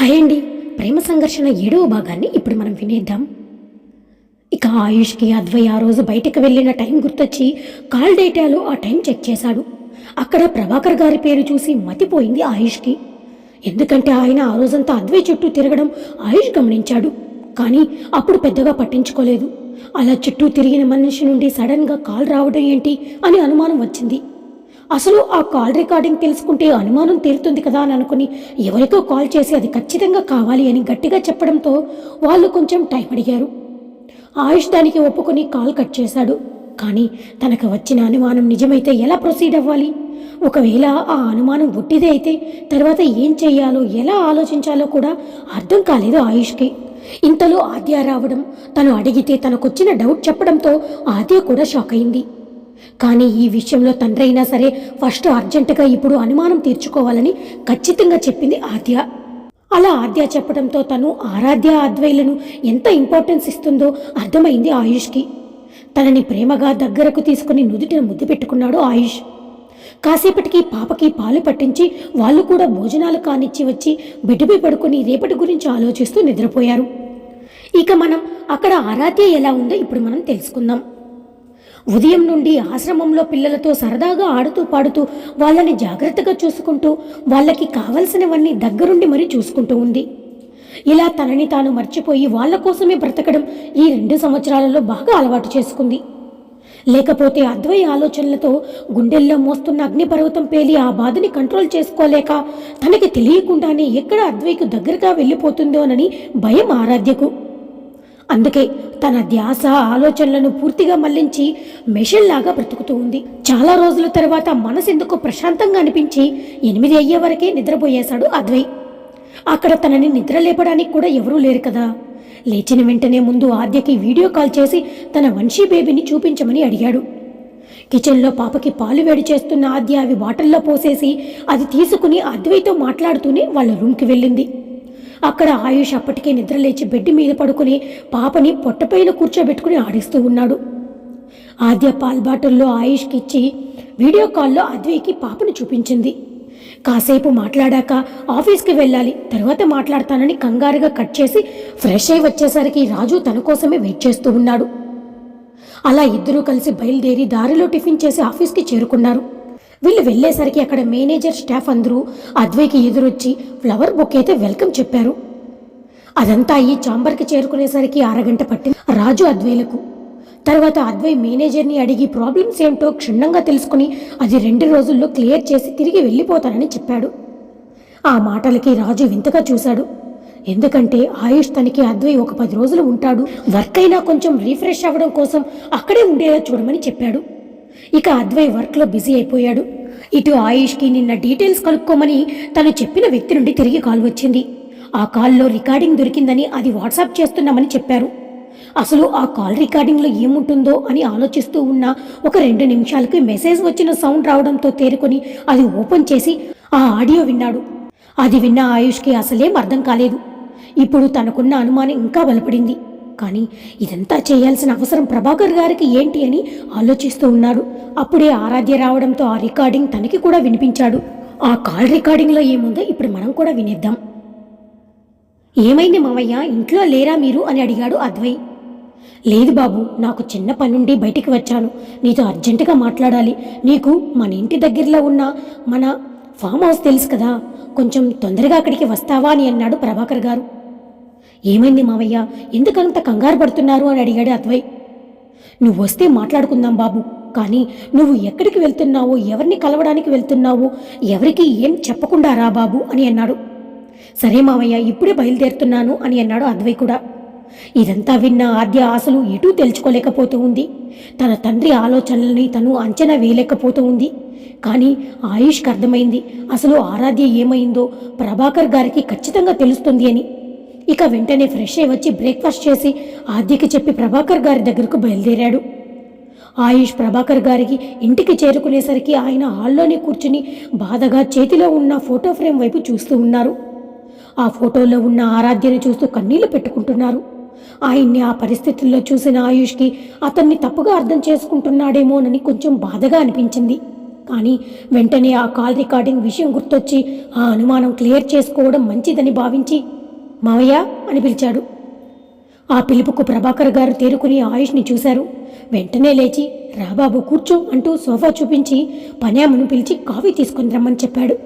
Hi అండి ప్రేమ సంఘర్షణ ఏడవ భాగాన్ని ఇప్పుడు మనం వినేద్దాం. ఇక ఆయుష్కి అద్వయ ఆ రోజు బయటకు వెళ్ళిన టైం గుర్తొచ్చి కాల్ డేటాలో ఆ టైం చెక్ చేశాడు. అక్కడ ప్రభాకర్ గారి పేరు చూసి మతిపోయింది ఆయుష్కి. ఎందుకంటే ఆయన ఆ రోజంతా అద్వై చుట్టూ తిరగడం ఆయుష్ గమనించాడు. కానీ అప్పుడు పెద్దగా పట్టించుకోలేదు. అలా చుట్టూ తిరిగిన మనిషి నుండి సడన్గా కాల్ రావడం ఏంటి అని అనుమానం వచ్చింది. అసలు ఆ కాల్ రికార్డింగ్ తెలుసుకుంటే అనుమానం తీరుతుంది కదా అని అనుకుని ఎవరికో కాల్ చేసి అది ఖచ్చితంగా కావాలి అని గట్టిగా చెప్పడంతో వాళ్ళు కొంచెం టైం అడిగారు. ఆయుష్ దానికి ఒప్పుకొని కాల్ కట్ చేశాడు. కానీ తనకు వచ్చిన అనుమానం నిజమైతే ఎలా ప్రొసీడ్ అవ్వాలి? ఒకవేళ ఆ అనుమానం ఒట్టిదే అయితే తర్వాత ఏం చేయాలో ఎలా ఆలోచించాలో కూడా అర్థం కాలేదు ఆయుష్కి. ఇంతలో ఆద్య రావడం తను అడిగితే తనకొచ్చిన డౌట్ చెప్పడంతో ఆద్య కూడా షాక్ అయింది. కానీ ఈ విషయంలో తండ్రి అయినా సరే ఫస్ట్ అర్జెంటుగా ఇప్పుడు అనుమానం తీర్చుకోవాలని ఖచ్చితంగా చెప్పింది ఆద్య. అలా ఆద్య చెప్పడంతో తను ఆరాధ్య అద్వైలను ఎంత ఇంపార్టెన్స్ ఇస్తుందో అర్థమైంది ఆయుష్కి. తనని ప్రేమగా దగ్గరకు తీసుకుని నుదుటిన ముద్దు పెట్టుకున్నాడు ఆయుష్. కాసేపటికి పాపకి పాలు పట్టించి వాళ్ళు కూడా భోజనాలు కానిచ్చి వచ్చి బెడ్డుపై పడుకుని రేపటి గురించి ఆలోచిస్తూ నిద్రపోయారు. ఇక మనం అక్కడ ఆరాధ్య ఎలా ఉందో ఇప్పుడు మనం తెలుసుకుందాం. ఉదయం నుండి ఆశ్రమంలో పిల్లలతో సరదాగా ఆడుతూ పాడుతూ వాళ్ళని జాగ్రత్తగా చూసుకుంటూ వాళ్ళకి కావలసినవన్నీ దగ్గరుండి మరీ చూసుకుంటూ ఉంది. ఇలా తనని తాను మర్చిపోయి వాళ్ళ కోసమే బ్రతకడం ఈ రెండు సంవత్సరాలలో బాగా అలవాటు చేసుకుంది. లేకపోతే అద్వై ఆలోచనలతో గుండెల్లో మోస్తున్న అగ్నిపర్వతం పేలి ఆ బాధని కంట్రోల్ చేసుకోలేక తనకి తెలియకుండానే ఎక్కడ అద్వైకు దగ్గరగా వెళ్ళిపోతుందోనని భయం ఆరాధ్యకు. అందుకే తన ధ్యాస ఆలోచనలను పూర్తిగా మళ్ళించి మెషిన్ లాగా బ్రతుకుతూ ఉంది. చాలా రోజుల తర్వాత మనసెందుకు ప్రశాంతంగా అనిపించి ఎనిమిది అయ్యే వరకే నిద్రపోయేశాడు అద్వై. అక్కడ తనని నిద్ర లేపడానికి కూడా ఎవరూ లేరు కదా. లేచిన వెంటనే ముందు ఆద్యకి వీడియో కాల్ చేసి తన వంశీ బేబీని చూపించమని అడిగాడు. కిచెన్లో పాపకి పాలు వేడి చేస్తున్న ఆద్య అవి బాటిల్లో పోసేసి అది తీసుకుని అద్వైతో మాట్లాడుతూనే వాళ్ళ రూమ్కి వెళ్ళింది. అక్కడ ఆయుష్ అప్పటికే నిద్రలేచి బెడ్ మీద పడుకుని పాపని పొట్టపైన కూర్చోబెట్టుకుని ఆడిస్తూ ఉన్నాడు. ఆద్య పాల్ బాటిల్లో ఆయుష్కి ఇచ్చి వీడియో కాల్లో అద్వైకి పాపను చూపించింది. కాసేపు మాట్లాడాక ఆఫీస్కి వెళ్ళాలి తర్వాత మాట్లాడతానని కంగారుగా కట్ చేసి ఫ్రెష్ అయి వచ్చేసరికి రాజు తన కోసమే వెయిట్ చేస్తూ ఉన్నాడు. అలా ఇద్దరూ కలిసి బయలుదేరి దారిలో టిఫిన్ చేసి ఆఫీస్కి చేరుకున్నారు. వీళ్ళు వెళ్ళేసరికి అక్కడ మేనేజర్ స్టాఫ్ అందరూ అద్వైకి ఎదురొచ్చి ఫ్లవర్ బుక్ అయితే వెల్కమ్ చెప్పారు. అదంతా అయ్యి చాంబర్కి చేరుకునేసరికి అరగంట పట్టింది రాజు అద్వైలకు. తర్వాత అద్వై మేనేజర్ని అడిగి ప్రాబ్లమ్స్ ఏంటో క్షుణ్ణంగా తెలుసుకుని అది రెండు రోజుల్లో క్లియర్ చేసి తిరిగి వెళ్ళిపోతానని చెప్పాడు. ఆ మాటలకి రాజు వింతగా చూశాడు. ఎందుకంటే ఆయుష్ తనకి అద్వై ఒక పది రోజులు ఉంటాడు. వర్క్ అయినా కొంచెం రీఫ్రెష్ అవ్వడం కోసం అక్కడే ఉండేలా చూడమని చెప్పాడు. ఇక అద్వై వర్క్లో బిజీ అయిపోయాడు. ఇటు ఆయుష్కి నిన్న డీటెయిల్స్ కనుక్కోమని తను చెప్పిన వ్యక్తి నుండి తిరిగి కాల్ వచ్చింది. ఆ కాల్లో రికార్డింగ్ దొరికిందని అది వాట్సాప్ చేస్తున్నామని చెప్పారు. అసలు ఆ కాల్ రికార్డింగ్లో ఏముంటుందో అని ఆలోచిస్తూ ఉన్న ఒక రెండు నిమిషాలకి మెసేజ్ వచ్చిన సౌండ్ రావడంతో తేరుకొని అది ఓపెన్ చేసి ఆ ఆడియో విన్నాడు. అది విన్న ఆయుష్కి అసలేం అర్థం కాలేదు. ఇప్పుడు తనకున్న అనుమానం ఇంకా బలపడింది. కానీ ఇదంతా చేయాల్సిన అవసరం ప్రభాకర్ గారికి ఏంటి అని ఆలోచిస్తూ ఉన్నాడు. అప్పుడే ఆరాధ్య రావడంతో ఆ రికార్డింగ్ తనకి కూడా వినిపించాడు. ఆ కాల్ రికార్డింగ్లో ఏముందో ఇప్పుడు మనం కూడా వినేద్దాం. ఏమైంది మావయ్య? ఇంట్లో లేరా మీరు? అని అడిగాడు అద్వై. లేదు బాబు నాకు చిన్న పనుండి నుండి బయటికి వచ్చాను. నీతో అర్జెంటుగా మాట్లాడాలి. నీకు మన ఇంటి దగ్గరలో ఉన్న మన ఫామ్ హౌస్ తెలుసు కదా. కొంచెం తొందరగా అక్కడికి వస్తావా అని అన్నాడు ప్రభాకర్ గారు. ఏమైంది మావయ్య? ఎందుకంత కంగారు పడుతున్నారు అని అడిగాడు అద్వై. నువ్వు వస్తే మాట్లాడుకుందాం బాబు కానీ నువ్వు ఎక్కడికి వెళ్తున్నావో ఎవరిని కలవడానికి వెళ్తున్నావో ఎవరికి ఏం చెప్పకుండా రా బాబు అని అన్నాడు. సరే మావయ్య ఇప్పుడే బయలుదేరుతున్నాను అని అన్నాడు అద్వై కూడా. ఇదంతా విన్న ఆద్య ఆశలు ఎటూ తెలుసుకోలేకపోతూ ఉంది. తన తండ్రి ఆలోచనల్ని తను అంచనా వేయలేకపోతూ ఉంది. కానీ ఆయుష్కి అర్థమైంది అసలు ఆరాధ్య ఏమైందో ప్రభాకర్ గారికి ఖచ్చితంగా తెలుస్తుంది అని. ఇక వెంటనే ఫ్రెష్ అయి వచ్చి బ్రేక్ఫాస్ట్ చేసి ఆద్యకి చెప్పి ప్రభాకర్ గారి దగ్గరకు బయలుదేరాడు. ఆయుష్ ప్రభాకర్ గారికి ఇంటికి చేరుకునేసరికి ఆయన హాల్లోనే కూర్చుని బాధగా చేతిలో ఉన్న ఫోటో ఫ్రేమ్ వైపు చూస్తూ ఉన్నారు. ఆ ఫోటోలో ఉన్న ఆరాధ్యని చూస్తూ కన్నీళ్ళు పెట్టుకుంటున్నారు. ఆయన్ని ఆ పరిస్థితుల్లో చూసిన ఆయుష్కి అతన్ని తప్పుగా అర్థం చేసుకుంటున్నాడేమోనని కొంచెం బాధగా అనిపించింది. కానీ వెంటనే ఆ కాల్ రికార్డింగ్ విషయం గుర్తొచ్చి ఆ అనుమానం క్లియర్ చేసుకోవడం మంచిదని భావించి మావయ్య అని పిలిచాడు. ఆ పిలుపుకు ప్రభాకర్ గారు తేరుకుని ఆయుష్ని చూశారు. వెంటనే లేచి రాబాబు కూర్చో అంటూ సోఫా చూపించి పనేమును పిలిచి కాఫీ తీసుకుని రమ్మని చెప్పాడు.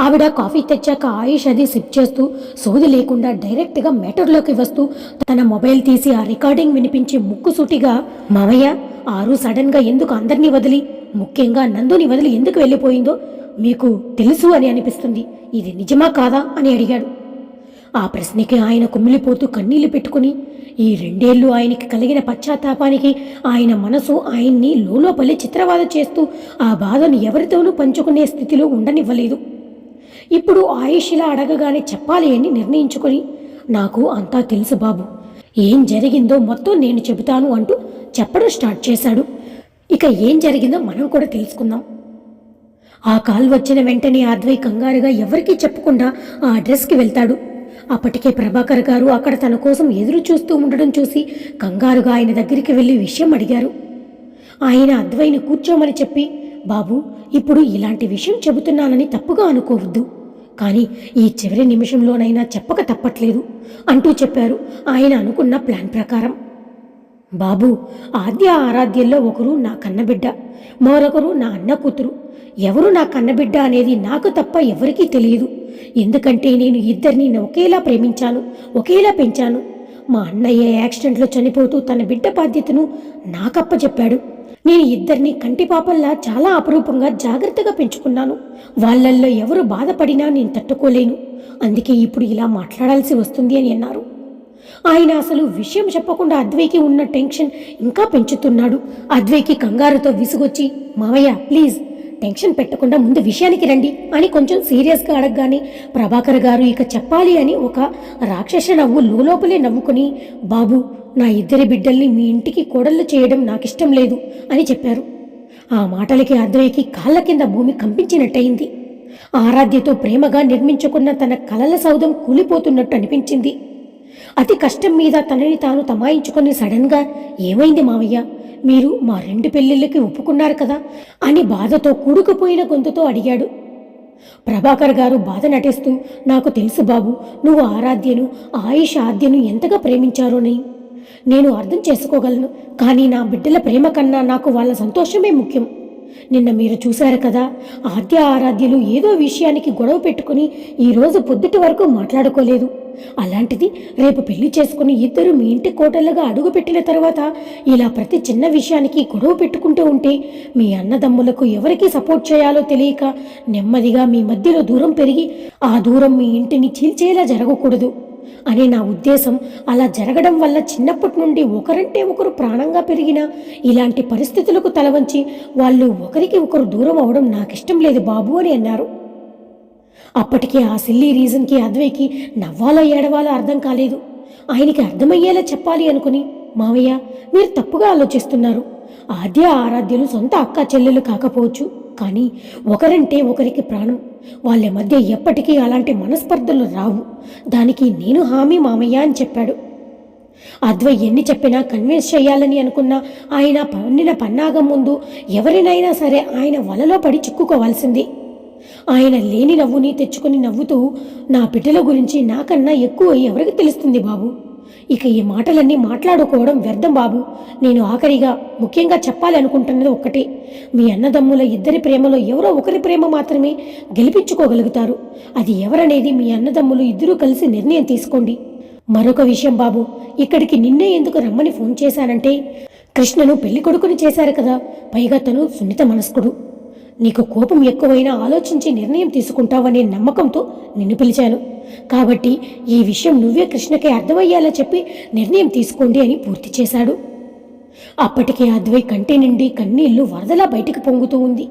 ఆవిడ కాఫీ తెచ్చాక ఆయుష్ అది సిప్ చేస్తూ సోది లేకుండా డైరెక్ట్గా మ్యాటర్లోకి వస్తూ తన మొబైల్ తీసి ఆ రికార్డింగ్ వినిపించి ముక్కుసూటిగా మావయ్య ఆరు సడన్గా ఎందుకు అందరినీ వదిలి ముఖ్యంగా నందుని వదిలి ఎందుకు వెళ్ళిపోయిందో మీకు తెలుసు అని అనిపిస్తుంది. ఇది నిజమా కాదా? అని అడిగాడు. ఆ ప్రశ్నకి ఆయన కుమ్మిలిపోతూ కన్నీళ్ళు పెట్టుకుని ఈ రెండేళ్ళు ఆయనకి కలిగిన పశ్చాత్తాపానికి ఆయన మనసు ఆయన్ని లోలోపలి చిత్రవాద చేస్తూ ఆ బాధను ఎవరితోనూ పంచుకునే స్థితిలో ఉండనివ్వలేదు. ఇప్పుడు ఆయుష్ ఇలా అడగగానే చెప్పాలి అని నిర్ణయించుకొని నాకు అంతా తెలుసు బాబు. ఏం జరిగిందో మొత్తం నేను చెబుతాను అంటూ చెప్పడం స్టార్ట్ చేశాడు. ఇక ఏం జరిగిందో మనం కూడా తెలుసుకుందాం. ఆ కాల్ వచ్చిన వెంటనే అద్వై కంగారుగా ఎవరికీ చెప్పకుండా ఆ అడ్రస్కి వెళ్తాడు. అప్పటికే ప్రభాకర్ గారు అక్కడ తన కోసం ఎదురు చూస్తూ ఉండడం చూసి కంగారుగా ఆయన దగ్గరికి వెళ్ళి విషయం అడిగారు. ఆయన అద్వైని కూర్చోమని చెప్పి బాబు ఇప్పుడు ఇలాంటి విషయం చెబుతున్నానని తప్పుగా అనుకోవద్దు. కానీ ఈ చివరి నిమిషంలోనైనా చెప్పక తప్పట్లేదు అంటూ చెప్పారు. ఆయన అనుకున్న ప్లాన్ ప్రకారం. బాబు ఆద్య ఆరాధ్యంలో ఒకరు నా కన్నబిడ్డ మరొకరు నా అన్న కూతురు. ఎవరు నా కన్నబిడ్డ అనేది నాకు తప్ప ఎవరికీ తెలియదు ఎందుకంటే నేను ఇద్దరిని ఒకేలా ప్రేమించాను ఒకేలా పెంచాను. మా అన్నయ్య యాక్సిడెంట్లో చనిపోతూ తన బిడ్డ బాధ్యతను నాకప్పచెప్పాడు నేను ఇద్దరిని కంటిపాపల్లా చాలా అపరూపంగా జాగ్రత్తగా పెంచుకున్నాను. వాళ్ళల్లో ఎవరు బాధపడినా నేను తట్టుకోలేను. అందుకే ఇప్పుడు ఇలా మాట్లాడాల్సి వస్తుంది అని అన్నారు. ఆయన అసలు విషయం చెప్పకుండా అద్వైకి ఉన్న టెన్షన్ ఇంకా పెంచుతున్నాడు. అద్వైకి కంగారుతో విసుగొచ్చి మావయ్య ప్లీజ్ టెన్షన్ పెట్టకుండా ముందు విషయానికి రండి అని కొంచెం సీరియస్గా అడగగానే ప్రభాకర్ గారు ఇక చెప్పాలి అని ఒక రాక్షస నవ్వు లోపలే నవ్వుకొని బాబు నా ఇద్దరి బిడ్డల్ని మీ ఇంటికి కోడళ్ళు చేయడం నాకిష్టం లేదు అని చెప్పారు. ఆ మాటలకి అద్వైకి కాళ్ళ కింద భూమి కంపించినట్టయింది. ఆరాధ్యతో ప్రేమగా నిర్మించుకున్న తన కలల సౌధం కూలిపోతున్నట్టు అనిపించింది. అతి కష్టం మీద తనని తాను తమాయించుకొని సడన్గా ఏమైంది మావయ్య? మీరు మా రెండు పెళ్ళిళ్ళకి ఒప్పుకున్నారు కదా అని బాధతో కూడుకుపోయిన గొంతుతో అడిగాడు. ప్రభాకర్ గారు బాధ నటిస్తూ నాకు తెలుసు బాబు నువ్వు ఆరాధ్యను ఆయుష్ ఆద్యను ఎంతగా ప్రేమించారోని నేను అర్థం చేసుకోగలను కానీ నా బిడ్డల ప్రేమ కన్నా నాకు వాళ్ళ సంతోషమే ముఖ్యం. నిన్న మీరు చూశారు కదా ఆద్య ఆరాధ్యలు ఏదో విషయానికి గొడవ పెట్టుకుని ఈరోజు పొద్దుటి వరకు మాట్లాడుకోలేదు. అలాంటిది రేపు పెళ్ళి చేసుకుని ఇద్దరు మీ ఇంటి కోటలుగా అడుగుపెట్టిన తర్వాత ఇలా ప్రతి చిన్న విషయానికి గొడవ పెట్టుకుంటూ ఉంటే మీ అన్నదమ్ములకు ఎవరికి సపోర్ట్ చేయాలో తెలియక నెమ్మదిగా మీ మధ్యలో దూరం పెరిగి ఆ దూరం మీ ఇంటిని చీల్చేలా జరగకూడదు. అనే నా ఉద్దేశం అలా జరగడం వల్ల చిన్నప్పటి నుండి ఒకరంటే ఒకరు ప్రాణంగా పెరిగిన ఇలాంటి పరిస్థితులకు తలవంచి వాళ్ళు ఒకరికి ఒకరు దూరం అవడం నాకిష్టం లేదు బాబు అని అన్నారు. అప్పటికే ఆ సిల్లీ రీజన్కి అద్వైకి నవ్వాలో ఏడవాలో అర్థం కాలేదు. ఆయనకి అర్థమయ్యేలా చెప్పాలి అనుకుని మావయ్య మీరు తప్పుగా ఆలోచిస్తున్నారు. ఆద్య ఆరాధ్యులు సొంత అక్క చెల్లెలు కాకపోవచ్చు. కానీ ఒకరంటే ఒకరికి ప్రాణం. వాళ్ళ మధ్య ఎప్పటికీ అలాంటి మనస్పర్ధలు రావు. దానికి నేను హామీ మామయ్య అని చెప్పాడు. అద్వై ఎన్ని చెప్పినా కన్విన్స్ చేయాలని అనుకున్న ఆయన పన్నిన పన్నాగం ముందు ఎవరినైనా సరే ఆయన వలలో పడి చిక్కుకోవాల్సింది. ఆయన లేని నవ్వుని తెచ్చుకొని నవ్వుతూ నా బిడ్డల గురించి నాకన్నా ఎక్కువ ఎవరికి తెలుస్తుంది బాబు? ఇక ఈ మాటలన్నీ మాట్లాడుకోవడం వ్యర్థం బాబు. నేను ఆఖరిగా ముఖ్యంగా చెప్పాలనుకుంటున్నది ఒక్కటే. మీ అన్నదమ్ముల ఇద్దరి ప్రేమలో ఎవరో ఒకరి ప్రేమ మాత్రమే గెలిపించుకోగలుగుతారు. అది ఎవరనేది మీ అన్నదమ్ములు ఇద్దరూ కలిసి నిర్ణయం తీసుకోండి. మరొక విషయం బాబు ఇక్కడికి నిన్నే ఎందుకు రమ్మని ఫోన్ చేశానంటే కృష్ణను పెళ్ళి కొడుకుని చేశారు కదా పైగా తను సున్నిత మనస్కుడు. నీకు కోపం ఎక్కువైనా ఆలోచించి నిర్ణయం తీసుకుంటావనే నమ్మకంతో నిన్ను పిలిచాను. కాబట్టి ఈ విషయం నువ్వే కృష్ణకి అర్థమయ్యేలా చెప్పి నిర్ణయం తీసుకోండి అని పూర్తి చేశాడు. అప్పటికే అద్వై కంటి నుండి కన్నీళ్ళు వరదలా బయటికి పొంగుతూ ఉంది.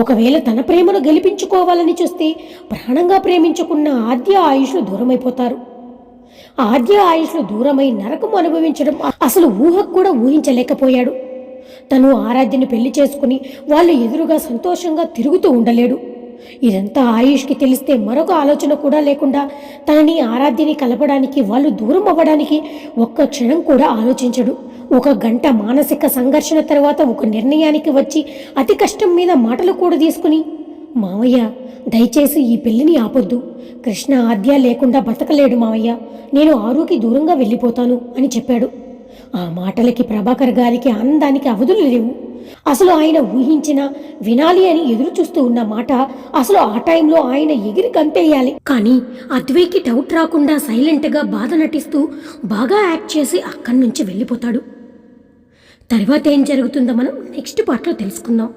ఒకవేళ తన ప్రేమను గెలిపించుకోవాలని చూస్తే ప్రాణంగా ప్రేమించుకున్న ఆద్య ఆయుష్లు దూరమైపోతారు. ఆద్య ఆయుష్లు దూరమై నరకం అనుభవించడం అసలు ఊహకు కూడా ఊహించలేకపోయాడు. తను ఆరాధ్యని పెళ్ళి చేసుకుని వాళ్ళు ఎదురుగా సంతోషంగా తిరుగుతూ ఉండలేడు. ఇదంతా ఆయుష్కి తెలిస్తే మరొక ఆలోచన కూడా లేకుండా తనని ఆరాధ్యని కలపడానికి వాళ్ళు దూరం అవ్వడానికి ఒక్క క్షణం కూడా ఆలోచించడు. ఒక గంట మానసిక సంఘర్షణ తర్వాత ఒక నిర్ణయానికి వచ్చి అతి కష్టం మీద మాటలు కూడా తీసుకుని మావయ్య దయచేసి ఈ పెళ్ళిని ఆపొద్దు. కృష్ణ ఆద్య లేకుండా బతకలేడు మావయ్య. నేను ఆరుకి దూరంగా వెళ్ళిపోతాను అని చెప్పాడు. ఆ మాటలకి ప్రభాకర్ గారికి అందానికి అవధులు లేవు. అసలు ఆయన ఊహించిన వినాలి అని ఎదురు చూస్తూ ఉన్న మాట అసలు ఆ టైంలో ఆయన ఎగిరి గంతేయాలి కానీ అద్వైకి డౌట్ రాకుండా సైలెంట్గా బాధ నటిస్తూ బాగా యాక్ట్ చేసి అక్కడి నుంచి వెళ్ళిపోతాడు. తర్వాత ఏం జరుగుతుందో మనం నెక్స్ట్ పార్ట్లో తెలుసుకుందాం.